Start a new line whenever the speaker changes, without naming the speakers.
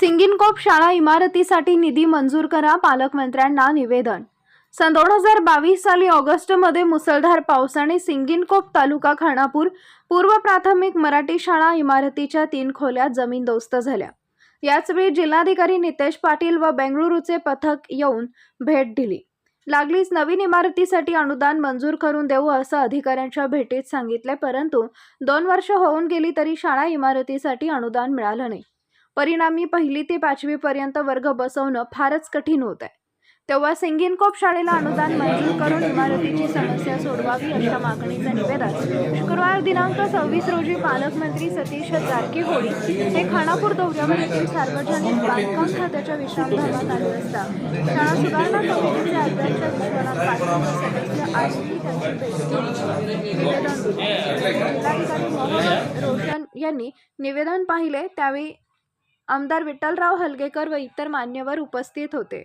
सिंगिनकोप शाळा इमारतीसाठी निधी मंजूर करा पालकमंत्र्यांना निवेदन. सन दोन हजार बावीस साली ऑगस्टमध्ये मुसळधार पावसाने सिंगिनकोप तालुका खानापूर पूर्व प्राथमिक मराठी शाळा इमारतीच्या तीन खोल्या जमीनदोस्त झाल्या. याचवेळी जिल्हाधिकारी नितेश पाटील व बेंगळुरूचे पथक येऊन भेट दिली. लागलीच नवीन इमारतीसाठी अनुदान मंजूर करून देऊ असं अधिकाऱ्यांच्या भेटीत सांगितले परंतु दोन वर्ष होऊन गेली तरी शाळा इमारतीसाठी अनुदान मिळालं नाही. परिणामी पहिली ते पाचवी पर्यंत वर्ग बसवणं फारच कठीण होत आहे तेव्हा सिंगिनकोप शाळेला अनुदान मंजूर करून इमारतीची समस्या सोडवावी अशा मागणीचं निवेदन शुक्रवार दिनांक सव्वीस रोजी पालकमंत्री सतीश जारकीहोळी हे खानापूर दौऱ्यावर येथील सार्वजनिक बांधकाम खात्याच्या विश्रामगृहात आले असता शाळा सुधारणा समितीचे अध्यक्ष विश्वनाथ पाटील सदस्य आजही त्यांची भेट घेतली निवेदन रोशन यांनी निवेदन पाहिले त्यावेळी आमदार विठ्ठलराव हलगेकर व इतर मान्यवर उपस्थित होते.